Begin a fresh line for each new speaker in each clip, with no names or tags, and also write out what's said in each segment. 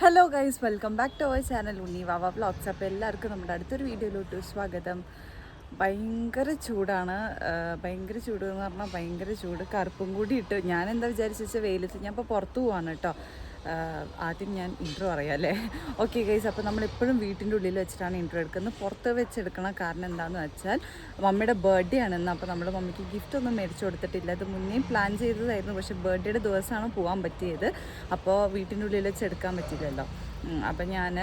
Hello guys welcome back to our channel Unni Vava vlogs അപ്പോൾ എല്ലാവർക്കും നമ്മുടെ അടുത്തൊരു വീഡിയോയിലോട്ട് സ്വാഗതം. ഭയങ്കര ചൂടാണ്. ഭയങ്കര ചൂട് എന്ന് പറഞ്ഞാൽ ഭയങ്കര ചൂട്. കറുപ്പും കൂടി ഇട്ട്. ഞാൻ എന്താ വിചാരിച്ചു വെയിലത്ത് ഞാൻ ഇപ്പോൾ പുറത്ത് പോവാണ് കേട്ടോ. ആദ്യം ഞാൻ ഇൻട്രോ അറിയാം അല്ലേ? ഓക്കെ ഗൈസ് അപ്പോൾ നമ്മളെപ്പോഴും വീട്ടിന്റെ ഉള്ളിൽ വെച്ചിട്ടാണ് ഇൻട്രോ എടുക്കുന്നത്. പുറത്ത് വെച്ചെടുക്കണം കാരണം എന്താണെന്ന് വെച്ചാൽ മമ്മിയുടെ ബർത്ത്ഡേ ആണെന്ന് അപ്പോൾ നമ്മൾ മമ്മിക്ക് ഗിഫ്റ്റ് ഒന്നും മേടിച്ചു കൊടുത്തിട്ടില്ല. അത് മുന്നേ പ്ലാൻ ചെയ്തതായിരുന്നു. പക്ഷേ ബർത്ത്ഡേയുടെ ദിവസമാണ് പോകാൻ പറ്റിയത്. അപ്പോൾ വീട്ടിന്റെ ഉള്ളിൽ വെച്ചെടുക്കാൻ പറ്റില്ലല്ലോ. അപ്പം ഞാൻ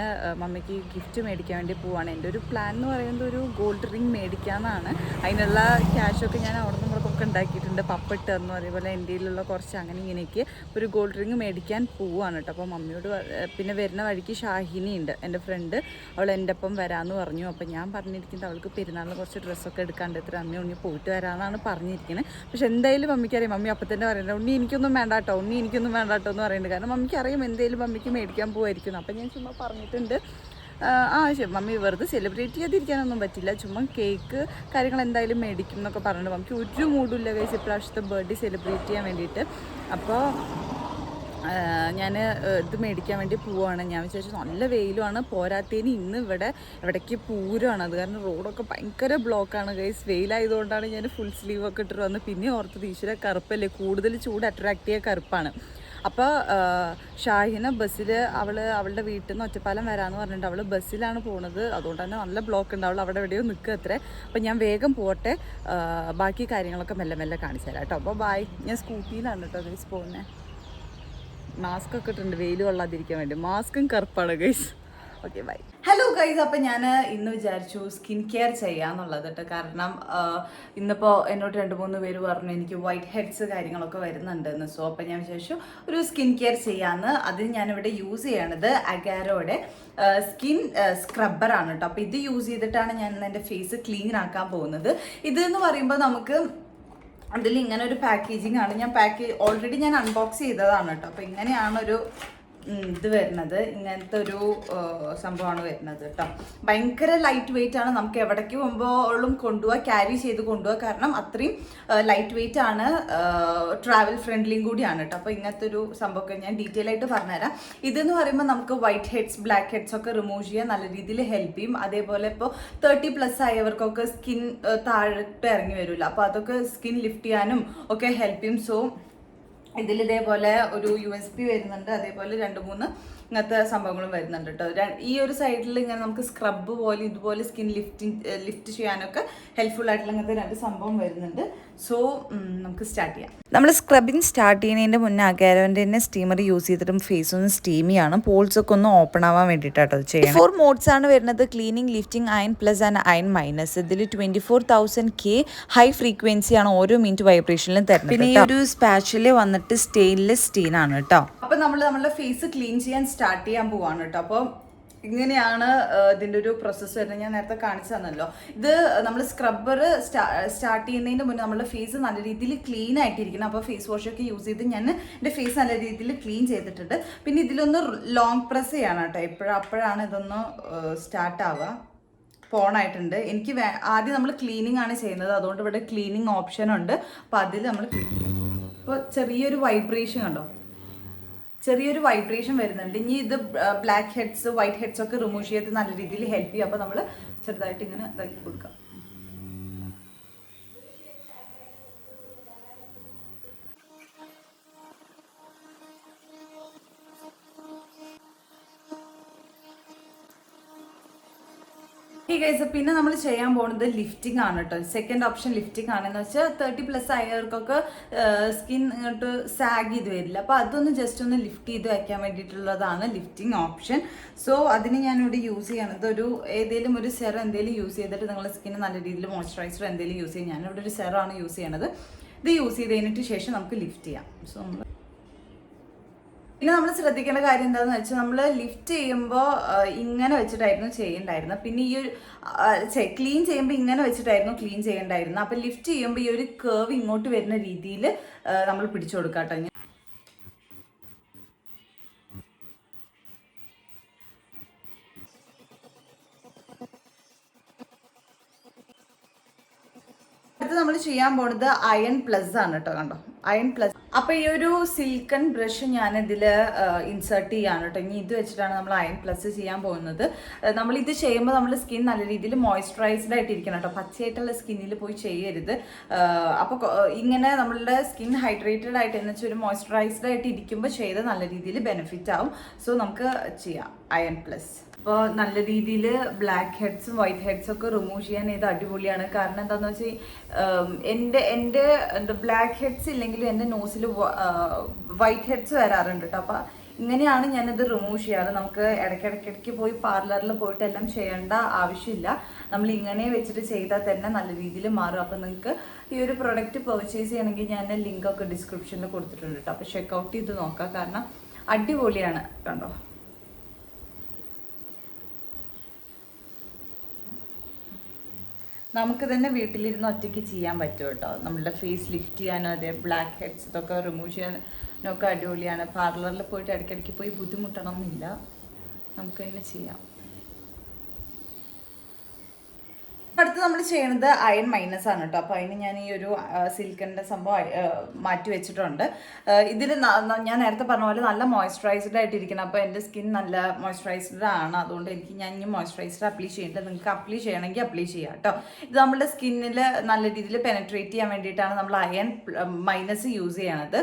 മമ്മിക്ക് ഗിഫ്റ്റ് മേടിക്കാൻ വേണ്ടി പോവാണ്. എന്റെ ഒരു പ്ലാൻ എന്ന് പറയുന്നത് ഒരു ഗോൾഡ് റിംഗ് മേടിക്കാമെന്നാണ് അതിനുള്ള ക്യാഷൊക്കെ ഞാൻ അവിടെ നിന്ന് ഇവിടെയൊക്കെ ഉണ്ടാക്കിയിട്ടുണ്ട്. പപ്പിട്ട് തന്നു അതേപോലെ എന്റെ കയ്യിലുള്ള കുറച്ച് അങ്ങനെ ഇങ്ങനെയൊക്കെ ഒരു ഗോൾഡ് റിംഗ് മേടിക്കാൻ പോവാണ് കേട്ടോ. അപ്പോൾ മമ്മിയോട് പിന്നെ വരുന്ന വഴിക്ക് ഷാഹിനി ഉണ്ട് എന്റെ ഫ്രണ്ട് അവൾ എന്റെ ഒപ്പം വരാമെന്ന് പറഞ്ഞു. അപ്പോൾ ഞാൻ പറഞ്ഞിരിക്കുന്നത് അവൾക്ക് പെരുന്നാളിന് കുറച്ച് ഡ്രസ്സൊക്കെ എടുക്കാണ്ട് ഇത്ര അമ്മ ഉണ്ണി പോയിട്ട് വരാമെന്നാണ് പറഞ്ഞിരിക്കുന്നത് പക്ഷെ എന്തായാലും മമ്മിക്ക് അറിയാം മമ്മി അപ്പം തന്നെ പറയുന്നത് ഉണ്ണി എനിക്കൊന്നും വേണ്ട കേട്ടോ ഉണ്ണി എനിക്കൊന്നും വേണ്ട കേട്ടോ എന്ന് പറയുന്നുണ്ട്. കാരണം മമ്മിക്ക് അറിയാം എന്തായാലും മമ്മിക്ക് മേടിക്കാൻ പോകുമായിരിക്കുന്നു അപ്പം ഞാൻ ചുമ്മാ പറഞ്ഞിട്ടുണ്ട്. ആ, ആ ശരി മമ്മി വെറുതെ സെലിബ്രേറ്റ് ചെയ്തിരിക്കാനൊന്നും പറ്റില്ല. ചുമ്മാ കേക്ക് കാര്യങ്ങൾ എന്തായാലും മേടിക്കും എന്നൊക്കെ പറഞ്ഞിട്ട് മമ്മിക്ക് ഒരു മൂടില്ല കഴിച്ച് ഇപ്രാവശ്യത്തെ ബർത്ത്ഡേ സെലിബ്രേറ്റ് ചെയ്യാൻ വേണ്ടിയിട്ട്. അപ്പോൾ ഞാൻ ഇത് മേടിക്കാൻ വേണ്ടി പോവാണ്. ഞാൻ വിചാരിച്ചു നല്ല വെയിലുമാണ്. പോരാത്തതിന് ഇന്ന് ഇവിടെ ഇവിടേക്ക് പൂരമാണ്. അത് കാരണം റോഡൊക്കെ ഭയങ്കര ബ്ലോക്കാണ് ഗൈസ് വെയിലായതുകൊണ്ടാണ് ഞാൻ ഫുൾ സ്ലീവൊക്കെ ഇട്ടിട്ട് വന്ന് പിന്നെ ഓർത്തത് ഈശ്വര കറുപ്പല്ലേ? കൂടുതൽ ചൂട് അട്രാക്റ്റ് ചെയ്യുക കറുപ്പാണ്. അപ്പോൾ ഷാഹിന ബസ്സിൽ അവൾ അവളുടെ വീട്ടിൽ നിന്ന് ഒറ്റപ്പാലം വരാമെന്ന് പറഞ്ഞിട്ട് അവൾ ബസ്സിലാണ് പോണത്. അതുകൊണ്ട് തന്നെ നല്ല ബ്ലോക്ക് ഉണ്ട്. അവൾ അവിടെ എവിടെയോ നിൽക്കുക അത്രേ. അപ്പോൾ ഞാൻ വേഗം പോട്ടെ ബാക്കി കാര്യങ്ങളൊക്കെ മെല്ലെ മെല്ലെ കാണിച്ചു തരാം കേട്ടോ. അപ്പോൾ ബായ് ഞാൻ സ്കൂട്ടിയിലാണ് കേട്ടോ ഗൈസ് പോകുന്നത് മാസ്ക് ഒക്കെ ഇട്ടിട്ടുണ്ട്. വെയിൽ കൊള്ളാതിരിക്കാൻ വേണ്ടി. മാസ്കും കറുപ്പാണ് guys okay bye hello guys അപ്പം ഞാൻ ഇന്ന് വിചാരിച്ചു സ്കിൻ കെയർ ചെയ്യാന്നുള്ളത് കേട്ടോ കാരണം ഇന്നിപ്പോൾ എന്നോട് രണ്ട് മൂന്ന് പേര് പറഞ്ഞു എനിക്ക് വൈറ്റ് ഹെഡ്സ് കാര്യങ്ങളൊക്കെ വരുന്നുണ്ടെന്ന്. സോ അപ്പം ഞാൻ വിചാരിച്ചു ഒരു സ്കിൻ കെയർ ചെയ്യാമെന്ന് അതിന് ഞാനിവിടെ യൂസ് ചെയ്യണത് അഗാരോയുടെ സ്കിൻ സ്ക്രബ്ബറാണ് കേട്ടോ അപ്പോൾ ഇത് യൂസ് ചെയ്തിട്ടാണ് ഞാൻ എന്റെ ഫേസ് ക്ലീൻ ആക്കാൻ പോകുന്നത്. ഇത് എന്ന് പറയുമ്പോൾ നമുക്ക് അതിൽ ഇങ്ങനെ ഒരു പാക്കേജിങ് ആണ്. ഞാൻ പാക്കേജ് ഓൾറെഡി ഞാൻ അൺബോക്സ് ചെയ്തതാണ് കേട്ടോ അപ്പോൾ ഇങ്ങനെയാണ് ഒരു ഇത് വരുന്നത്. ഇങ്ങനത്തെ ഒരു സംഭവമാണ് വരുന്നത് കേട്ടോ. ഭയങ്കര ലൈറ്റ് വെയിറ്റ് ആണ്. നമുക്ക് എവിടേക്ക് പോകുമ്പോഴും കൊണ്ടുപോകാം ക്യാരി ചെയ്ത് കൊണ്ടുപോകാം കാരണം അത്രയും ലൈറ്റ് വെയിറ്റ് ആണ് ട്രാവൽ ഫ്രണ്ട്ലിയും കൂടിയാണ് കേട്ടോ. അപ്പോൾ ഇങ്ങനത്തെ ഒരു സംഭവമൊക്കെ ഞാൻ ഡീറ്റെയിൽ ആയിട്ട് പറഞ്ഞുതരാം. ഇതെന്ന് പറയുമ്പോൾ നമുക്ക് വൈറ്റ് ഹെഡ്സ് ബ്ലാക്ക് ഹെഡ്സ് ഒക്കെ റിമൂവ് ചെയ്യാൻ നല്ല രീതിയിൽ ഹെൽപ്പ് ചെയ്യും. അതേപോലെ ഇപ്പോൾ തേർട്ടി പ്ലസ് ആയവർക്കൊക്കെ സ്കിൻ താഴോട്ട് ഇറങ്ങി വരില്ല അപ്പോൾ അതൊക്കെ സ്കിൻ ലിഫ്റ്റ് ചെയ്യാനും ഒക്കെ ഹെൽപ്പ് ചെയ്യും. സോ ഇതിൽ ഇതേപോലെ ഒരു യു എസ് പി വരുന്നുണ്ട്. അതേപോലെ രണ്ട് മൂന്ന് ഇങ്ങനത്തെ സംഭവങ്ങളും വരുന്നുണ്ട് കേട്ടോ ഈ ഒരു സൈഡിൽ ഇങ്ങനെ നമുക്ക് സ്ക്രബ് പോലെ ഇതുപോലെ സ്കിൻ ലിഫ്റ്റിംഗ് ലിഫ്റ്റ് ചെയ്യാനൊക്കെ ഹെൽപ്ഫുൾ ആയിട്ടുള്ള ഇങ്ങനത്തെ രണ്ട് സംഭവം വരുന്നുണ്ട്. സോ നമുക്ക് സ്റ്റാർട്ട് ചെയ്യാം.
നമ്മൾ സ്ക്രബിങ് സ്റ്റാർട്ട് ചെയ്യുന്നതിന്റെ മുന്നേ അഗാരോന്റെ തന്നെ സ്റ്റീമർ യൂസ് ചെയ്തിട്ടും ഫേസ് ഒന്ന് സ്റ്റീമിയാണ് പോൾസ് ഒക്കെ ഒന്ന് ഓപ്പൺ ആവാൻ വേണ്ടിയിട്ടാണ് അത് ചെയ്യണം. ഫോർ മോഡ്സ് ആണ് വരുന്നത്. Cleaning lifting ion plus and ion minus ഇതിൽ twenty four thousand K high frequency ആണ് ഓരോ മിനിറ്റ് വൈബ്രേഷനിലും തരുന്നത് പിന്നെ ഈ ഒരു സ്പാച്ചിൽ വന്നിട്ട് സ്റ്റെയിൻലെസ് സ്റ്റീൻ ആണ് കേട്ടോ
അപ്പോൾ നമ്മൾ നമ്മുടെ ഫേസ് ക്ലീൻ ചെയ്യാൻ സ്റ്റാർട്ട് ചെയ്യാൻ പോവാണ് കേട്ടോ. അപ്പോൾ ഇങ്ങനെയാണ് ഇതിന്റെ ഒരു പ്രോസസ്സ് വരുന്നത്. ഞാൻ നേരത്തെ കാണിച്ചു തന്നല്ലോ. ഇത് നമ്മൾ സ്ക്രബ്ബർ സ്റ്റാർട്ട് ചെയ്യുന്നതിന് മുന്നേ നമ്മുടെ ഫേസ് നല്ല രീതിയിൽ ക്ലീൻ ആയിട്ടിരിക്കണം. അപ്പോൾ ഫേസ് വാഷ് ഒക്കെ യൂസ് ചെയ്ത് ഞാൻ എന്റെ ഫേസ് നല്ല രീതിയിൽ ക്ലീൻ ചെയ്തിട്ടുണ്ട്. പിന്നെ ഇതിലൊന്ന് ലോങ് പ്രസ് ചെയ്യണം കേട്ടോ. എപ്പോഴും അപ്പോഴാണ് ഇതൊന്ന് സ്റ്റാർട്ട് ആവുക. പോണായിട്ടുണ്ട് എനിക്ക് ആദ്യം നമ്മൾ ക്ലീനിങ് ആണ് ചെയ്യുന്നത്. അതുകൊണ്ട് ഇവിടെ ക്ലീനിങ് ഓപ്ഷൻ ഉണ്ട്. അപ്പോൾ അതിൽ നമ്മൾ ഇപ്പോൾ ചെറിയൊരു വൈബ്രേഷൻ കണ്ടോ? ചെറിയൊരു വൈബ്രേഷൻ വരുന്നുണ്ട്. ഇനി ഇത് ബ്ലാക്ക് ഹെഡ്സ് വൈറ്റ് ഹെഡ്സ് ഒക്കെ റിമൂവ് ചെയ്ത് നല്ല രീതിയിൽ ഹെൽപ്പ് ചെയ്യും. അപ്പോൾ നമ്മൾ ചെറുതായിട്ട് ഇങ്ങനെ ഇതാക്കി കൊടുക്കാം. കേസ് പിന്നെ നമ്മൾ ചെയ്യാൻ പോകുന്നത് ലിഫ്റ്റിംഗ് ആണ് കേട്ടോ സെക്കൻഡ് ഓപ്ഷൻ ലിഫ്റ്റിംഗ് ആണെന്ന് വെച്ചാൽ തേർട്ടി പ്ലസ് ആയവർക്കൊക്കെ സ്കിൻ ഇങ്ങോട്ട് സാഗ് ചെയ്ത് വരില്ല. അപ്പോൾ അതൊന്ന് ജസ്റ്റ് ഒന്ന് ലിഫ്റ്റ് ചെയ്ത് വെക്കാൻ വേണ്ടിയിട്ടുള്ളതാണ് ലിഫ്റ്റിംഗ് ഓപ്ഷൻ സോ അതിന് ഞാനിവിടെ യൂസ് ചെയ്യണത് ഒരു ഏതെങ്കിലും ഒരു സെറം എന്തെങ്കിലും യൂസ് ചെയ്തിട്ട് നിങ്ങളുടെ സ്കിന്ന് നല്ല രീതിയിൽ മോയ്സ്ചറൈസർ എന്തെങ്കിലും യൂസ് ചെയ്യും ഞാനിവിടെ ഒരു സെറാണ് യൂസ് ചെയ്യണത്. ഇത് യൂസ് ചെയ്ത് കഴിഞ്ഞിട്ട് ശേഷം നമുക്ക് ലിഫ്റ്റ് ചെയ്യാം. സോ നമ്മൾ പിന്നെ നമ്മൾ ശ്രദ്ധിക്കേണ്ട കാര്യം എന്താണെന്ന് വെച്ചാൽ നമ്മൾ ലിഫ്റ്റ് ചെയ്യുമ്പോൾ ഇങ്ങനെ വെച്ചിട്ടായിരുന്നു ചെയ്യണ്ടായിരുന്നത് പിന്നെ ഈ ഒരു ക്ലീൻ ചെയ്യുമ്പോൾ ഇങ്ങനെ വെച്ചിട്ടായിരുന്നു ക്ലീൻ ചെയ്യണ്ടായിരുന്നത് അപ്പം ലിഫ്റ്റ് ചെയ്യുമ്പോൾ ഈ ഒരു കേവ് ഇങ്ങോട്ട് വരുന്ന രീതിയിൽ നമ്മൾ പിടിച്ചു കൊടുക്കാം നമ്മൾ ചെയ്യാൻ പോണത് അയൺ പ്ലസ് ആണ് കേട്ടോ കണ്ടോ? അയൺ പ്ലസ് അപ്പൊ ഈ ഒരു സിൽക്കൺ ബ്രഷ് ഞാൻ ഇതിൽ ഇൻസേർട്ട് ചെയ്യാണ് കേട്ടോ. ഇനി ഇത് വെച്ചിട്ടാണ് നമ്മൾ അയൺ പ്ലസ് ചെയ്യാൻ പോകുന്നത്. നമ്മൾ ഇത് ചെയ്യുമ്പോൾ നമ്മൾ സ്കിൻ നല്ല രീതിയിൽ മോയ്സ്ചറൈസ്ഡ് ആയിട്ടിരിക്കണം കേട്ടോ. പച്ചയായിട്ടുള്ള സ്കിന്നിൽ പോയി ചെയ്യരുത്. അപ്പോൾ ഇങ്ങനെ നമ്മളുടെ സ്കിൻ ഹൈഡ്രേറ്റഡ് ആയിട്ട് എന്ന് വെച്ചാൽ ഒരു മോയ്സ്ചറൈസ്ഡ് ആയിട്ട് ഇരിക്കുമ്പോൾ ചെയ്ത് നല്ല രീതിയിൽ ബെനിഫിറ്റ് ആവും. സോ നമുക്ക് ചെയ്യാം അയൺ പ്ലസ് അപ്പോൾ നല്ല രീതിയിൽ ബ്ലാക്ക് ഹെഡ്സും വൈറ്റ് ഹെഡ്സും ഒക്കെ റിമൂവ് ചെയ്യാൻ ഇത് അടിപൊളിയാണ്. കാരണം എന്താണെന്ന് വെച്ചാൽ എന്റെ എന്റെ ബ്ലാക്ക് ഹെഡ്സ് ഇല്ലെങ്കിലും എന്റെ നോസിൽ വൈറ്റ് ഹെഡ്സ് വരാറുണ്ട് കേട്ടോ അപ്പോൾ ഇങ്ങനെയാണ് ഞാനിത് റിമൂവ് ചെയ്യാറ്. നമുക്ക് ഇടയ്ക്കിടയ്ക്കിടയ്ക്ക് പോയി പാർലറിൽ പോയിട്ട് എല്ലാം ചെയ്യേണ്ട ആവശ്യമില്ല. നമ്മൾ ഇങ്ങനെ വെച്ചിട്ട് ചെയ്താൽ തന്നെ നല്ല രീതിയിൽ മാറും. അപ്പോൾ നിങ്ങൾക്ക് ഈ ഒരു പ്രൊഡക്റ്റ് പെർച്ചേസ് ചെയ്യണമെങ്കിൽ ഞാൻ ലിങ്കൊക്കെ ഡിസ്ക്രിപ്ഷനിൽ കൊടുത്തിട്ടുണ്ട് കേട്ടോ അപ്പോൾ ചെക്കൗട്ട് ചെയ്ത് നോക്കാം. കാരണം അടിപൊളിയാണ് കണ്ടോ. നമുക്ക് തന്നെ വീട്ടിലിരുന്ന് ഒറ്റയ്ക്ക് ചെയ്യാൻ പറ്റും കേട്ടോ. നമ്മളുടെ ഫേസ് ലിഫ്റ്റ് ചെയ്യാനോ അതെ ബ്ലാക്ക് ഹെഡ്സ് ഇതൊക്കെ റിമൂവ് ചെയ്യാനൊക്കെ അടിപൊളിയാണ്. പാർലറിൽ പോയിട്ട് ഇടയ്ക്കിടയ്ക്ക് പോയി ബുദ്ധിമുട്ടണം എന്നില്ല നമുക്ക് തന്നെ ചെയ്യാം. അടുത്ത് നമ്മൾ ചെയ്യണത് അയൺ മൈനസ് ആണ് കേട്ടോ. അപ്പോൾ അതിന് ഞാൻ ഈ ഒരു സിൽക്കിന്റെ സംഭവം മാറ്റി വെച്ചിട്ടുണ്ട്. ഇതിൽ ഞാൻ നേരത്തെ പറഞ്ഞ പോലെ നല്ല മോയ്സ്ചറൈസ്ഡ് ആയിട്ടിരിക്കണം. അപ്പോൾ എന്റെ സ്കിൻ നല്ല മോയ്സ്ചറൈസ്ഡ് ആണ്. അതുകൊണ്ട് എനിക്ക് ഞാൻ ഇനി മോയ്സ്ചറൈസ്ഡ് അപ്ലൈ ചെയ്യേണ്ടത് നിങ്ങൾക്ക് അപ്ലൈ ചെയ്യണമെങ്കിൽ അപ്ലൈ ചെയ്യാം കേട്ടോ. ഇത് നമ്മുടെ സ്കിന്നിൽ നല്ല രീതിയിൽ പെനട്രേറ്റ് ചെയ്യാൻ വേണ്ടിയിട്ടാണ് നമ്മൾ അയൺ മൈനസ് യൂസ് ചെയ്യണത്.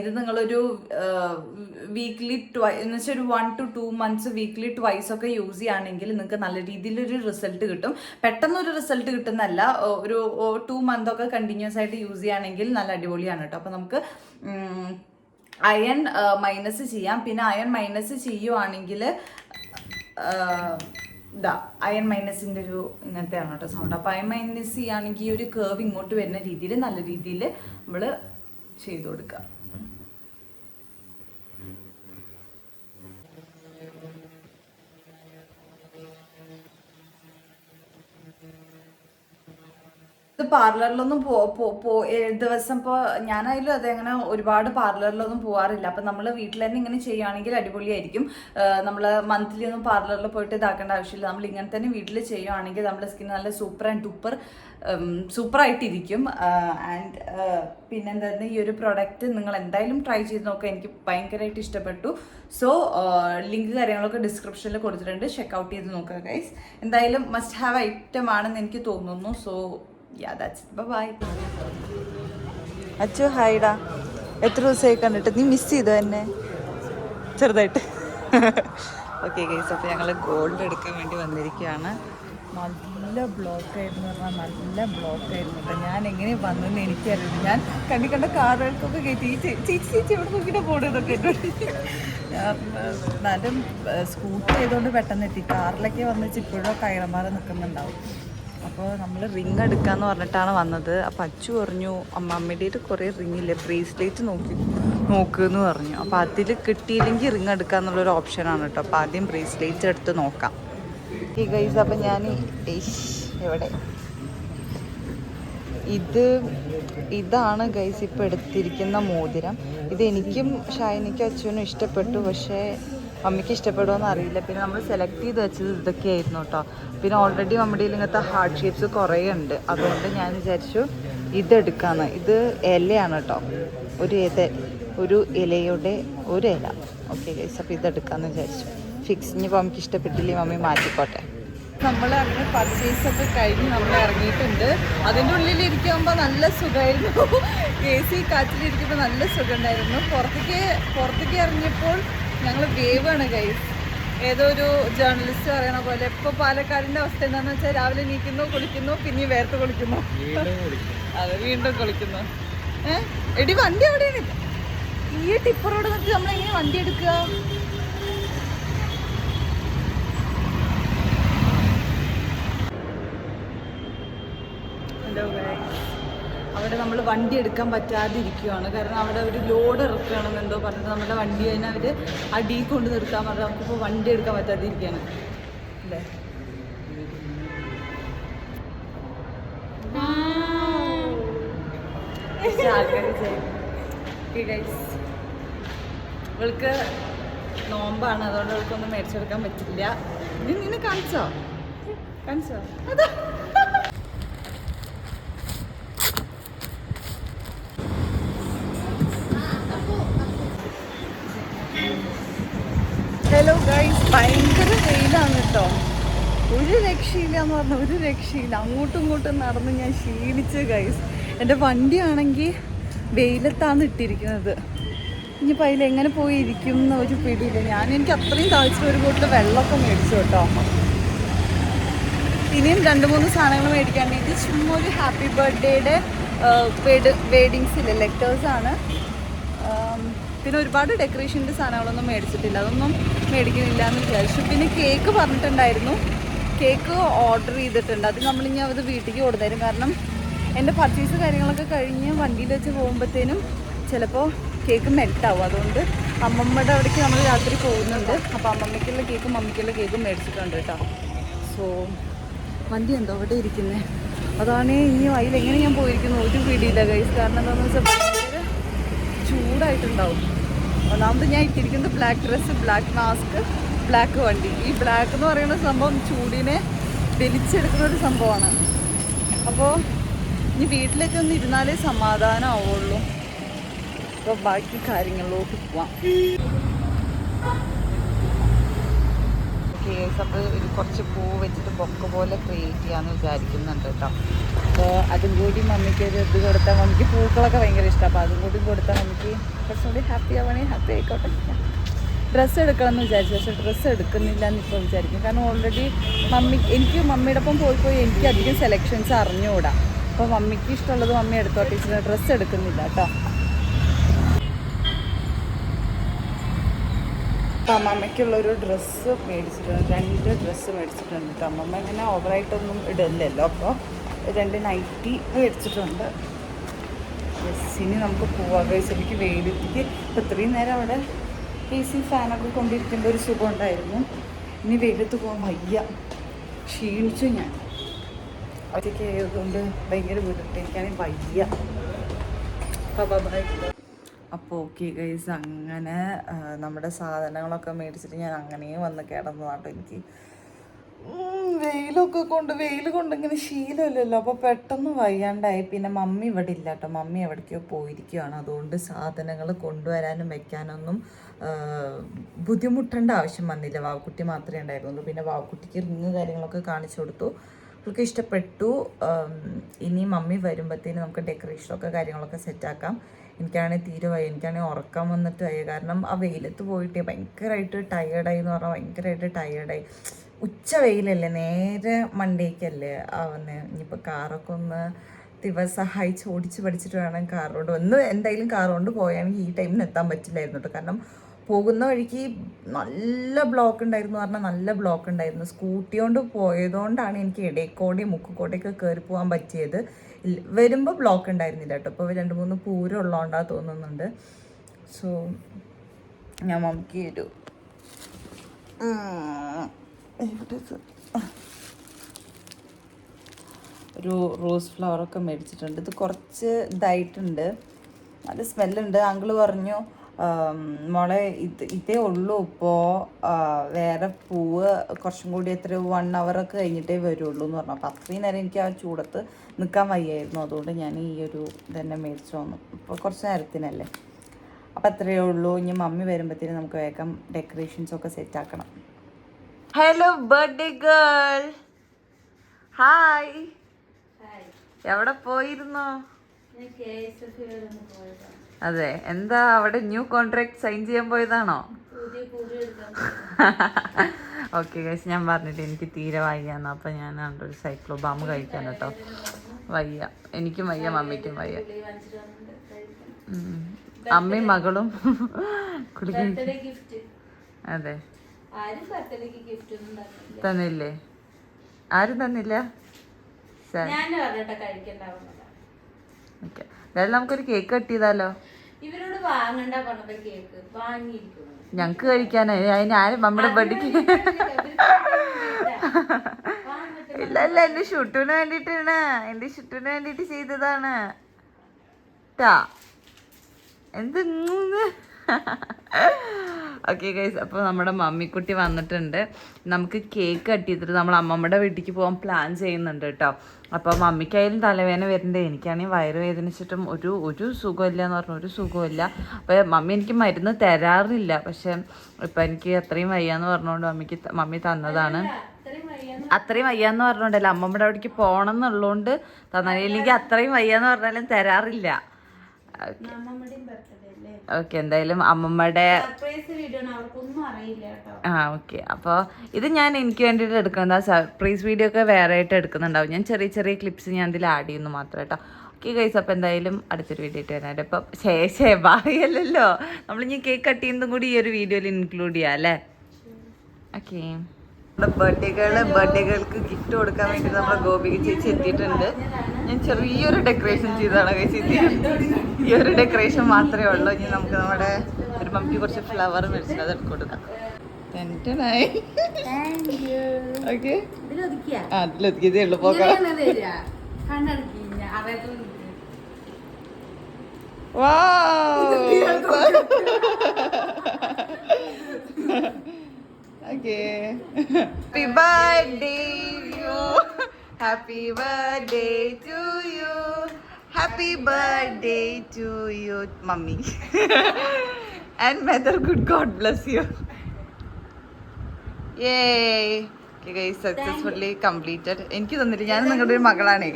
ഇത് നിങ്ങളൊരു വീക്ക്ലി ട്വൈ എന്ന് വെച്ചാൽ ഒരു one two two months weekly twice ഒക്കെ യൂസ് ചെയ്യുകയാണെങ്കിൽ നിങ്ങൾക്ക് നല്ല രീതിയിലൊരു റിസൾട്ട് കിട്ടും. പെട്ടെന്ന് ഒരു റിസൾട്ട് കിട്ടുന്നല്ല ഒരു ടു മന്ത് ഒക്കെ കണ്ടിന്യൂസ് ആയിട്ട് യൂസ് ചെയ്യുകയാണെങ്കിൽ നല്ല അടിപൊളിയാണ് കേട്ടോ. അപ്പോൾ നമുക്ക് അയൺ മൈനസ് ചെയ്യാം. പിന്നെ അയൺ മൈനസ് ചെയ്യുവാണെങ്കിൽ അയൺ മൈനസിന്റെ ഒരു ഇങ്ങനത്തെയാണ് കേട്ടോ സൗണ്ട് അപ്പോൾ അയൺ മൈനസ് ചെയ്യുകയാണെങ്കിൽ ഈ ഒരു കേർവ് ഇങ്ങോട്ട് വരുന്ന രീതിയിൽ നല്ല രീതിയിൽ നമ്മൾ ചെയ്തു കൊടുക്കുക. ഇത് പാർലറിലൊന്നും പോ ദിവസം ഇപ്പോൾ ഞാനായാലും അതെങ്ങനെ ഒരുപാട് പാർലറിലൊന്നും പോകാറില്ല അപ്പം നമ്മൾ വീട്ടിൽ തന്നെ ഇങ്ങനെ ചെയ്യുകയാണെങ്കിൽ അടിപൊളിയായിരിക്കും. നമ്മൾ മന്ത്ലി ഒന്നും പാർലറിൽ പോയിട്ട് ഇതാക്കേണ്ട ആവശ്യമില്ല. നമ്മൾ ഇങ്ങനെ തന്നെ വീട്ടിൽ ചെയ്യുകയാണെങ്കിൽ നമ്മുടെ സ്കിൻ നല്ല സൂപ്പർ ആൻഡ് ടൂപ്പർ സൂപ്പറായിട്ടിരിക്കും ആൻഡ് പിന്നെന്തായിരുന്നു ഈ ഒരു പ്രൊഡക്റ്റ് നിങ്ങൾ എന്തായാലും ട്രൈ ചെയ്ത് നോക്കുക എനിക്ക് ഭയങ്കരമായിട്ട് ഇഷ്ടപ്പെട്ടു. സോ ലിങ്ക് കാര്യങ്ങളൊക്കെ ഡിസ്ക്രിപ്ഷനിൽ കൊടുത്തിട്ടുണ്ട്. ചെക്ക് ഔട്ട് ചെയ്ത് നോക്കുക ഗൈസ് എന്തായാലും മസ്റ്റ് ഹാവ് ഐറ്റം ആണെന്ന് എനിക്ക് തോന്നുന്നു. So ya that's it bye Achu ഹായിടാ. എത്ര ദിവസമായി കണ്ടിട്ട്? നീ മിസ് ചെയ്തു എന്നെ? ചെറുതായിട്ട്. ഓക്കെ ഗൈസ് അപ്പോൾ ഞങ്ങൾ ഗോൾഡ് എടുക്കാൻ വേണ്ടി വന്നിരിക്കുകയാണ്. നല്ല ബ്ലോക്ക് ആയിരുന്നു പറഞ്ഞാൽ നല്ല ബ്ലോക്ക് ആയിരുന്നു കേട്ടോ. ഞാൻ എങ്ങനെ വന്നെന്ന് എനിക്കറിയില്ല. ഞാൻ കണ്ടി കണ്ട കാറുകൾക്കൊക്കെ കയറ്റി ചേച്ചി ചേച്ചി എവിടെ നോക്കിയിട്ട് പോണതൊക്കെ എന്നാലും സ്കൂട്ടർ ചെയ്തുകൊണ്ട് പെട്ടെന്ന് എത്തി. കാറിലൊക്കെ വന്ന് ഇപ്പോഴും കയറമാറി നിൽക്കുന്നുണ്ടാവും അപ്പോൾ നമ്മൾ റിങ് എടുക്കാന്ന് പറഞ്ഞിട്ടാണ് വന്നത്. അപ്പം അച്ചു പറഞ്ഞു അമ്മമ്മയുടെ കുറേ റിങ്ങില്ലേ ബ്രേസ്ലെറ്റ് നോക്കി നോക്കുമെന്ന് പറഞ്ഞു. അപ്പോൾ അതിൽ കിട്ടിയില്ലെങ്കിൽ റിങ് എടുക്കാന്നുള്ളൊരു ഓപ്ഷനാണ് കേട്ടോ. അപ്പോൾ ആദ്യം ബ്രേസ്ലെറ്റ് എടുത്ത് നോക്കാം. ഈ ഗൈസ് അപ്പം ഞാൻ എവിടെ? ഇത് ഇതാണ് ഗൈസ് ഇപ്പോൾ എടുത്തിരിക്കുന്ന മോതിരം. ഇത് എനിക്കും ഷായനിക്കും അച്ഛനും ഇഷ്ടപ്പെട്ടു. പക്ഷേ മമ്മിക്ക് ഇഷ്ടപ്പെടുമോ അറിയില്ല. പിന്നെ നമ്മൾ സെലക്ട് ചെയ്ത് വെച്ചത് ഇതൊക്കെയായിരുന്നു കേട്ടോ പിന്നെ ഓൾറെഡി നമ്മുടെ ഇങ്ങനത്തെ ഹാർട്ട് ഷേപ്സ് കുറേ ഉണ്ട് അതുകൊണ്ട് ഞാൻ വിചാരിച്ചു ഇതെടുക്കാന്ന്. ഇത് ഇലയാണ് കേട്ടോ ഒരു ഇത ഒരു ഇലയുടെ ഒരു ഇല. ഓക്കെ ഗൈസ് അപ്പോൾ ഇതെടുക്കാമെന്ന് വിചാരിച്ചു. ഫിക്സ് ഇനിയിപ്പോൾ മമ്മിക്ക് ഇഷ്ടപ്പെട്ടില്ലേ മമ്മി മാറ്റിക്കോട്ടെ. നമ്മൾ അങ്ങനെ പർച്ചേസ് ഒക്കെ കഴിഞ്ഞ് നമ്മൾ ഇറങ്ങിയിട്ടുണ്ട്. അതിന്റെ ഉള്ളിൽ ഇരിക്കുമ്പോൾ നല്ല സുഖമായിരുന്നു. എ സി കാറ്റിലിരിക്കുമ്പോൾ നല്ല സുഖമുണ്ടായിരുന്നു. പുറത്തേക്ക് പുറത്തേക്ക് ഇറങ്ങിയപ്പോൾ ഞങ്ങൾ വേവാണ് ഗൈസ് ഏതോ ഒരു ജേർണലിസ്റ്റ് പറയണ പോലെ ഇപ്പൊ പാലക്കാടിന്റെ അവസ്ഥ എന്താണെന്ന് വെച്ചാൽ രാവിലെ നീക്കുന്നു കുളിക്കുന്നു പിന്നെ വേർത്ത് കുളിക്കുന്നു. അതെ വീണ്ടും കുളിക്കുന്നു. ഏഹ് എടി വണ്ടി എവിടെയാണ്? ഈ ടിപ്പറോട് നിർത്തി നമ്മളെങ്ങനെ വണ്ടി എടുക്കുക? ഹലോ ഗൈസ് അവിടെ നമ്മൾ വണ്ടി എടുക്കാൻ പറ്റാതിരിക്കുകയാണ് കാരണം അവിടെ ഒരു ലോഡ് ഇറക്കുകയാണെന്ന് എന്തോ പറഞ്ഞിട്ട് നമ്മുടെ വണ്ടി അതിനെ അവർ അടി കൊണ്ട് നിർത്താൻ പറഞ്ഞാൽ നമുക്കിപ്പോൾ വണ്ടി എടുക്കാൻ പറ്റാതെ ഇരിക്കുകയാണ് അല്ലേ ഇവൾക്ക് നോമ്പാണ്. അതുകൊണ്ട് ഇവൾക്കൊന്നും മേടിച്ചെടുക്കാൻ പറ്റില്ല. ഇനി നിന്നെ കാണിച്ചോ? കാണിച്ചോ? അതാ. ഹലോ ഗൈസ് ഭയങ്കര വെയിലാണ് കേട്ടോ. ഒരു രക്ഷയില്ല എന്ന് പറഞ്ഞാൽ ഒരു രക്ഷയില്ല. അങ്ങോട്ടും ഇങ്ങോട്ടും നടന്ന് ഞാൻ ക്ഷീണിച്ച് ഗൈസ് എന്റെ വണ്ടിയാണെങ്കിൽ വെയിലത്താണ് ഇട്ടിരിക്കുന്നത്. ഇനിയിപ്പോൾ അതിൽ എങ്ങനെ പോയി ഇരിക്കും എന്ന് ഒരു പിടിയില്ല. ഞാൻ എനിക്ക് അത്രയും താഴ്ച ഒരു കൂട്ടിൽ വെള്ളമൊക്കെ മേടിച്ചു കേട്ടോ. ഇനിയും രണ്ട് മൂന്ന് സാധനങ്ങൾ മേടിക്കാൻ വേണ്ടി ചുമ്മാ ഒരു ഹാപ്പി ബർത്ത്ഡേയുടെ വെഡിങ്സിലെ ലെറ്റേഴ്സാണ് പിന്നെ ഒരുപാട് ഡെക്കറേഷന്റെ സാധനങ്ങളൊന്നും മേടിച്ചിട്ടില്ല. അതൊന്നും മേടിക്കുന്നില്ല എന്ന് വിചാരിച്ചു. പിന്നെ കേക്ക് പറഞ്ഞിട്ടുണ്ടായിരുന്നു. കേക്ക് ഓർഡർ ചെയ്തിട്ടുണ്ട്. അത് നമ്മളിനി അത് വീട്ടിലേക്ക് കൊടുത്തരും. കാരണം എന്റെ പർച്ചേസ് കാര്യങ്ങളൊക്കെ കഴിഞ്ഞ് വണ്ടിയിൽ വെച്ച് പോകുമ്പോഴത്തേനും ചിലപ്പോൾ കേക്ക് മെൽട്ടാവും അതുകൊണ്ട് അമ്മമ്മയുടെ അവിടേക്ക് നമ്മൾ രാത്രി പോകുന്നുണ്ട്. അപ്പോൾ അമ്മമ്മയ്ക്കുള്ള കേക്കും മമ്മിക്കുള്ള കേക്കും മേടിച്ചിട്ടുണ്ട് കേട്ടോ. സോ വണ്ടി എന്തോ അവിടെ ഇരിക്കുന്നത് അതാണ് ഇനി അതിലെങ്ങനെ ഞാൻ പോയിരിക്കുന്നു. ഒരു പിടിയില്ല ഗൈസ് കാരണം എന്താണെന്ന് വെച്ചാൽ ഭയങ്കര ചൂടായിട്ടുണ്ടാവും. ഒന്നാമത് ഞാൻ ഇട്ടിരിക്കുന്നത് black dress black mask black വണ്ടി. ഈ ബ്ലാക്ക് എന്ന് പറയുന്ന സംഭവം ചൂടിനെ വലിച്ചെടുക്കുന്ന ഒരു സംഭവമാണ്. അപ്പോൾ ഇനി വീട്ടിലേക്ക് ഒന്ന് ഇരുന്നാലേ സമാധാനമാവുള്ളൂ അപ്പോൾ ബാക്കി കാര്യങ്ങളിലോട്ട് പോവാം. കേസ് അപ്പോൾ ഒരു കുറച്ച് പൂ വെച്ചിട്ട് ബൊക്ക പോലെ ക്രിയേറ്റ് ചെയ്യാമെന്ന് വിചാരിക്കുന്നുണ്ട് കേട്ടോ അപ്പോൾ അതും കൂടി മമ്മിക്ക് ഒരു ഇത് കൊടുത്താൽ മമ്മിക്ക് പൂക്കളൊക്കെ ഭയങ്കര ഇഷ്ടമാണ് അപ്പോൾ അതും കൂടി കൊടുത്താൽ മമ്മിക്ക് കുറച്ചുകൂടി ഹാപ്പി ആവണേ ഹാപ്പി ആയിക്കോട്ടെ. ഡ്രസ്സ് എടുക്കണം എന്ന് വിചാരിച്ചു. പക്ഷേ ഡ്രസ്സ് എടുക്കുന്നില്ല എന്ന് ഇപ്പോൾ വിചാരിക്കും. കാരണം ഓൾറെഡി മമ്മി എനിക്ക് മമ്മിയുടെ ഒപ്പം പോയി പോയി എനിക്ക് അധികം സെലക്ഷൻസ് അറിഞ്ഞുകൂടാ. അപ്പോൾ മമ്മിക്ക് ഇഷ്ടമുള്ളത് മമ്മി എടുത്തോട്ടെ. ഡ്രസ്സ് എടുക്കുന്നില്ല കേട്ടോ അപ്പം അമ്മമ്മയ്ക്കുള്ളൊരു ഡ്രസ്സ് മേടിച്ചിട്ടുണ്ട്. രണ്ട് ഡ്രസ്സ് മേടിച്ചിട്ടുണ്ട്. കേട്ടോ അമ്മമ്മ ഇങ്ങനെ ഓവറായിട്ടൊന്നും ഇടില്ലല്ലോ അപ്പോൾ രണ്ട് നൈറ്റി മേടിച്ചിട്ടുണ്ട്. ഇനി നമുക്ക് പോവാം. എനിക്ക് വെയിലെത്തിക്ക് ഇപ്പം ഇത്രയും നേരം അവിടെ എ സി ഫാനൊക്കെ കൊണ്ടിരിക്കേണ്ട ഒരു സുഖം ഉണ്ടായിരുന്നു. ഇനി വെയിലത്ത് പോകാൻ വയ്യ. ക്ഷീണിച്ചു ഞാൻ. ഒറ്റയ്ക്ക് ആയതുകൊണ്ട് ഭയങ്കര വീട്ടിലേക്കാണെങ്കിൽ വയ്യ. വയ്യ ബൈ അപ്പോൾ ഓക്കെ ഗൈസ് അങ്ങനെ നമ്മുടെ സാധനങ്ങളൊക്കെ മേടിച്ചിട്ട് ഞാൻ അങ്ങനെയും വന്ന് കിടന്നതാട്ടോ എനിക്ക്. വെയിലൊക്കെ കൊണ്ട് വെയിൽ കൊണ്ട് ഇങ്ങനെ ശീലമില്ലല്ലോ. അപ്പോൾ പെട്ടെന്ന് വയ്യാണ്ടായി. പിന്നെ മമ്മി ഇവിടെ ഇല്ല കേട്ടോ മമ്മി എവിടേക്കോ പോയിരിക്കുകയാണ് അതുകൊണ്ട് സാധനങ്ങൾ കൊണ്ടുവരാനും വെക്കാനൊന്നും ബുദ്ധിമുട്ടേണ്ട ആവശ്യം വന്നില്ല. വാവക്കുട്ടി മാത്രമേ ഉണ്ടായിരുന്നുള്ളൂ. പിന്നെ വാവക്കുട്ടിക്ക് റിങ് കാര്യങ്ങളൊക്കെ കാണിച്ചു കൊടുത്തു. അവൾക്ക് ഇഷ്ടപ്പെട്ടു. ഇനി മമ്മി വരുമ്പോഴത്തേന് നമുക്ക് ഡെക്കറേഷനൊക്കെ കാര്യങ്ങളൊക്കെ സെറ്റാക്കാം എനിക്കാണെങ്കിൽ തീരെ വയ്യ എനിക്കാണെങ്കിൽ ഉറക്കം വന്നിട്ട് വയ്യ കാരണം ആ വെയിലത്ത് പോയിട്ട് ഭയങ്കരമായിട്ട് ടയേർഡായി എന്ന് പറഞ്ഞാൽ ഭയങ്കരമായിട്ട് ടയേർഡായി ഉച്ച വെയിലല്ലേ നേരെ മണ്ടേക്കല്ലേ ആവുന്നത് ഇനിയിപ്പോൾ കാറൊക്കെ ഒന്ന് ദിവസം സഹായിച്ച് ഓടിച്ച് പഠിച്ചിട്ട് വേണം കാറോട് ഒന്ന് എന്തായാലും കാർ കൊണ്ട് പോയാണെങ്കിൽ ഈ ടൈമിന് എത്താൻ പറ്റില്ലായിരുന്നു കേട്ടോ കാരണം പോകുന്ന വഴിക്ക് നല്ല ബ്ലോക്ക് ഉണ്ടായിരുന്നു പറഞ്ഞാൽ നല്ല ബ്ലോക്ക് ഉണ്ടായിരുന്നു. സ്കൂട്ടി കൊണ്ട് പോയതുകൊണ്ടാണ് എനിക്ക് ഇടയ്ക്കോടെയും മുക്കുകോട്ടയൊക്കെ കയറി പോകാൻ പറ്റിയത്. വരുമ്പോൾ ബ്ലോക്ക് ഉണ്ടായിരുന്നില്ല കേട്ടോ ഇപ്പോൾ രണ്ട് മൂന്ന് പൂരം ഉള്ളതുകൊണ്ടാണ് തോന്നുന്നുണ്ട്. സോ ഞാൻ മമ്മിക്ക് ഒരു? ഒരു റോസ് ഫ്ലവറൊക്കെ മേടിച്ചിട്ടുണ്ട്. ഇത് കുറച്ച് ഇതായിട്ടുണ്ട്. നല്ല സ്മെല്ലുണ്ട് അങ്കിൾ പറഞ്ഞു മോളെ ഇത് ഇതേ ഉള്ളൂ ഇപ്പോൾ വേറെ പൂവ് കുറച്ചും കൂടി എത്ര വൺ ഒക്കെ കഴിഞ്ഞിട്ടേ വരുള്ളൂ എന്ന് പറഞ്ഞു. അപ്പോൾ അത്രയും നേരം എനിക്ക് ആ ചൂടത്ത് നിൽക്കാൻ വയ്യായിരുന്നു. അതുകൊണ്ട് ഞാൻ ഈ ഒരു ഇതന്നെ മേടിച്ചു വന്നു. ഇപ്പോൾ കുറച്ച് നേരത്തിനല്ലേ. അപ്പോൾ അത്രയേ ഉള്ളൂ. ഇനി മമ്മി വരുമ്പോഴത്തേനും നമുക്ക് വേഗം ഡെക്കറേഷൻസ് ഒക്കെ സെറ്റ് ആക്കണം. ഹലോ ബർത്ത്ഡേ ഗേൾ ഹായ് എവിടെ പോയിരുന്നോ? അതെ. എന്താ അവിടെ ന്യൂ കോൺട്രാക്ട് സൈൻ ചെയ്യാൻ പോയതാണോ? ഓക്കെ ഗൈസ് ഞാൻ പറഞ്ഞിട്ട് എനിക്ക് തീരെ വയ്യാന്ന്. അപ്പൊ ഞാൻ ഒരു സൈക്ലോ ബാം കഴിക്കാൻ കേട്ടോ. വയ്യ. എനിക്കും വയ്യ മമ്മിക്കും വയ്യ. അമ്മയും മകളും അതെ.
തന്നില്ല?
ആരും തന്നില്ല? ഓക്കെ എന്തായാലും നമുക്കൊരു കേക്ക് കട്ട് ചെയ്താലോ
ഇവരോട് വാങ്ങണ്ട കേക്ക് വാങ്ങിയിരിക്കുന്നു.
ഞങ്ങക്ക് കഴിക്കാനായി അതിന് ആരും നമ്മുടെ ബഡിക്ക് ഇല്ല ഇല്ല എന്റെ ഷൂട്ടിന് വേണ്ടിട്ടാണ്. എന്റെ ഷൂട്ടിന് വേണ്ടിട്ട് ചെയ്തതാണ്. ടാ എന്ത്? ഓക്കെ ഗൈസ് അപ്പോൾ നമ്മുടെ മമ്മിക്കുട്ടി വന്നിട്ടുണ്ട്. നമുക്ക് കേക്ക് കട്ട് ചെയ്തിട്ട് നമ്മൾ അമ്മമ്മയുടെ വീട്ടിലേക്ക് പോകാൻ പ്ലാൻ ചെയ്യുന്നുണ്ട് കേട്ടോ അപ്പോൾ മമ്മിക്കായാലും തലവേദന വരുന്നുണ്ട്. എനിക്കാണെങ്കിൽ വയറ് വേദനിച്ചിട്ടും ഒരു ഒരു സുഖമില്ല എന്ന് പറഞ്ഞാൽ ഒരു സുഖമില്ല അപ്പോൾ മമ്മി എനിക്ക് മരുന്ന് തരാറില്ല. പക്ഷേ ഇപ്പം എനിക്ക് അത്രയും വയ്യാന്ന് പറഞ്ഞുകൊണ്ട് മമ്മിക്ക് മമ്മി തന്നതാണ്.
അത്രയും വയ്യാന്ന്
പറഞ്ഞോണ്ടല്ല അമ്മമ്മയുടെ അവിടേക്ക് പോകണം എന്നുള്ളതുകൊണ്ട് തന്നെ എനിക്ക് അത്രയും വയ്യാന്ന് പറഞ്ഞാലും തരാറില്ല. ഓക്കെ എന്തായാലും അമ്മമ്മയുടെ ആ ഓക്കെ. അപ്പോൾ ഇത് ഞാൻ എനിക്ക് വേണ്ടിയിട്ട് എടുക്കുന്നത്. സർപ്രൈസ് വീഡിയോ ഒക്കെ വേറെ ആയിട്ട് എടുക്കുന്നുണ്ടാവും. ഞാൻ ചെറിയ ചെറിയ ക്ലിപ്സ് ഞാൻ ഇതിൽ ആഡ് ചെയ്യുന്നു മാത്രം കേട്ടോ. ഓക്കെ ഗൈസ് അപ്പോൾ എന്തായാലും അടുത്തൊരു വീഡിയോ ഇട്ട് വരാം. ഇപ്പം ശേഷേ ശേ നമ്മൾ ഇനി കേക്ക് കട്ട് ചെയ്യുന്നതും കൂടി ഈ ഒരു വീഡിയോയിൽ ഇൻക്ലൂഡ് ചെയ്യാം അല്ലേ? ഓക്കെ. നമ്മുടെ ബർത്ത്ഡേകൾ ബർത്ത്ഡേകൾക്ക് ഗിഫ്റ്റ് കൊടുക്കാൻ വേണ്ടി നമ്മുടെ ഗോപിക ചേച്ചി എത്തിയിട്ടുണ്ട്. ഞാൻ ചെറിയൊരു ഡെക്കറേഷൻ ചെയ്തതാണ് ചേച്ചി ഈ ഒരു ഡെക്കറേഷൻ മാത്രമേ ഉള്ളൂ. ഇനി നമുക്ക് നമ്മുടെ ഒരു മമ്മിക്ക് കുറച്ച് ഫ്ലവർ മേടിച്ചിട്ട് അത് കൊടുക്കാം. ടെൻഷനായി ഓക്കെ അതിലെത്തിയതേ ഉള്ളൂ. പോകാം.
വാ
Okay. Happy birthday you. Happy birthday to you. Happy birthday to you, mummy. and may the good God bless you. Yay. Okay, guys, successfully completed. എനിക്ക് തന്നിട്ട് ഞാൻ നിങ്ങളുടെ ഒരു മകളാണ്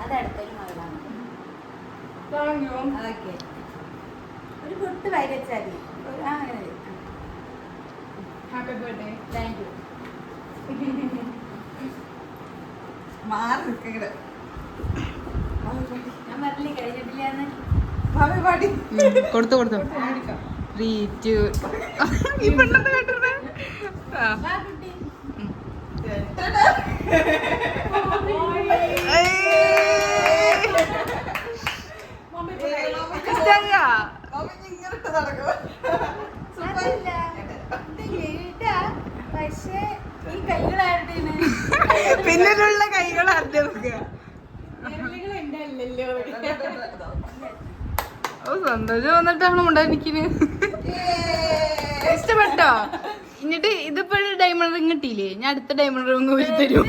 അത് അടുത്തൊരു മകളാണ് അതൊക്കെ ഒരു പൊട്ട് വരച്ചാൽ ആ, അങ്ങനെ
ഹാപ്പി ബർത്ത്ഡേ
താങ്ക് യു
മാറി നിൽക്കങ്ങട്
ഞാൻ പറഞ്ഞില്ലേ കഴിഞ്ഞിട്ടില്ലാന്ന്?
ഭാവി പാടി കൊടുത്തു കൊടുത്തു. ടു ഈ പെണ്ണെന്ന് കേട്ടിരുന്നേ? ആ. പിന്നിലുള്ള കൈകൾ അറിഞ്ഞു നോക്കുക?
വന്നിട്ട് നമ്മൾ
ഓ സന്തോഷം വന്നിട്ടാണ് ഇഷ്ടപ്പെട്ടോ? എന്നിട്ട് ഇതിപ്പോ ഡയമണ്ട് റിംഗ് കിട്ടിയില്ലേ? ഞാൻ അടുത്ത ഡയമണ്ട് റിംഗ് ഊരി തരും.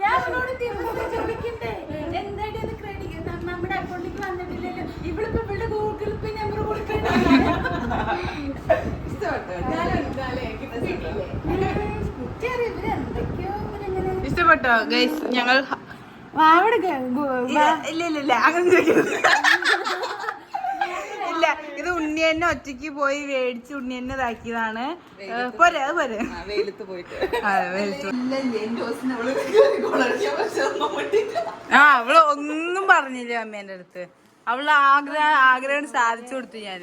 ഞാൻ അവളോട് തിരുവനന്തപുരം ചോദിക്കണ്ടേ എന്തായിട്ട് അത് ക്രെഡിറ്റ് നമ്മുടെ വന്നിട്ടില്ലല്ലോ ഇവളിപ്പോ ഗൂഗിൾ പേ നമ്പർ കൊടുക്കണ്ടേ
ഇഷ്ടപ്പെട്ടോ? ഗൈസ് ഞങ്ങൾ
ഇല്ല ഇത് ഉണ്ണിയന്നെ ഒറ്റയ്ക്ക് പോയി മേടിച്ച് ഉണ്ണിയെന്നെ ഇതാക്കിയതാണ്. പോരെ അത് പോരെ. വെയിലത്ത് പോയിട്ട്. ആ അവൾ ഒന്നും പറഞ്ഞില്ല അമ്മേന്റെ അടുത്ത് അവൾ ആഗ്രഹം ആഗ്രഹം സാധിച്ചു കൊടുത്തു ഞാൻ.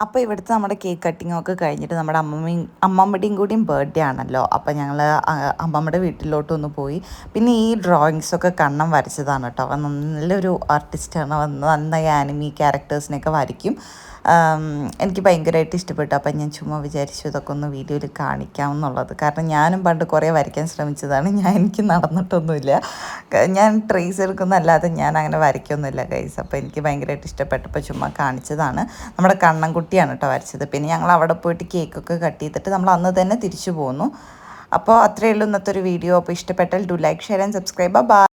അപ്പോൾ ഇവിടുത്തെ നമ്മുടെ കേക്ക് കട്ടിങ്ങും ഒക്കെ കഴിഞ്ഞിട്ട് നമ്മുടെ അമ്മമ്മയും അമ്മമ്മയുടെയും കൂടിയും ബർത്ത്ഡേ ആണല്ലോ. അപ്പോൾ ഞങ്ങൾ അമ്മമ്മയുടെ വീട്ടിലോട്ടൊന്ന് പോയി. പിന്നെ ഈ ഡ്രോയിങ്സൊക്കെ കണ്ണം വരച്ചതാണ് കേട്ടോ. അവൻ നല്ലൊരു ആർട്ടിസ്റ്റാണ് വന്ന് നന്നായി ആനിമി ക്യാരക്ടേഴ്സിനെയൊക്കെ വരയ്ക്കും. എനിക്ക് ഭയങ്കരമായിട്ട് ഇഷ്ടപ്പെട്ടു. അപ്പം ഞാൻ ചുമ്മാ വിചാരിച്ചു ഇതൊക്കെ ഒന്ന് വീഡിയോയിൽ കാണിക്കാം എന്നുള്ളത് കാരണം ഞാനും പണ്ട് കുറേ വരയ്ക്കാൻ ശ്രമിച്ചതാണ്. ഞാൻ എനിക്ക് നടന്നിട്ടൊന്നുമില്ല. ഞാൻ ട്രേസ് എടുക്കുന്നല്ലാതെ ഞാൻ അങ്ങനെ വരയ്ക്കൊന്നുമില്ല ഗൈസ് അപ്പോൾ എനിക്ക് ഭയങ്കരമായിട്ട് ഇഷ്ടപ്പെട്ടപ്പോൾ ചുമ്മാ കാണിച്ചതാണ്. നമ്മുടെ കണ്ണൻകുട്ടിയാണ് കേട്ടോ വരച്ചത്. പിന്നെ ഞങ്ങൾ അവിടെ പോയിട്ട് കേക്കൊക്കെ കട്ട് ചെയ്തിട്ട് നമ്മൾ അന്ന് തന്നെ തിരിച്ചു പോന്നു. അപ്പോൾ അത്രയേ ഉള്ളൂ ഇന്നത്തെ ഒരു വീഡിയോ അപ്പോൾ ഇഷ്ടപ്പെട്ടാൽ do like share and subscribe bye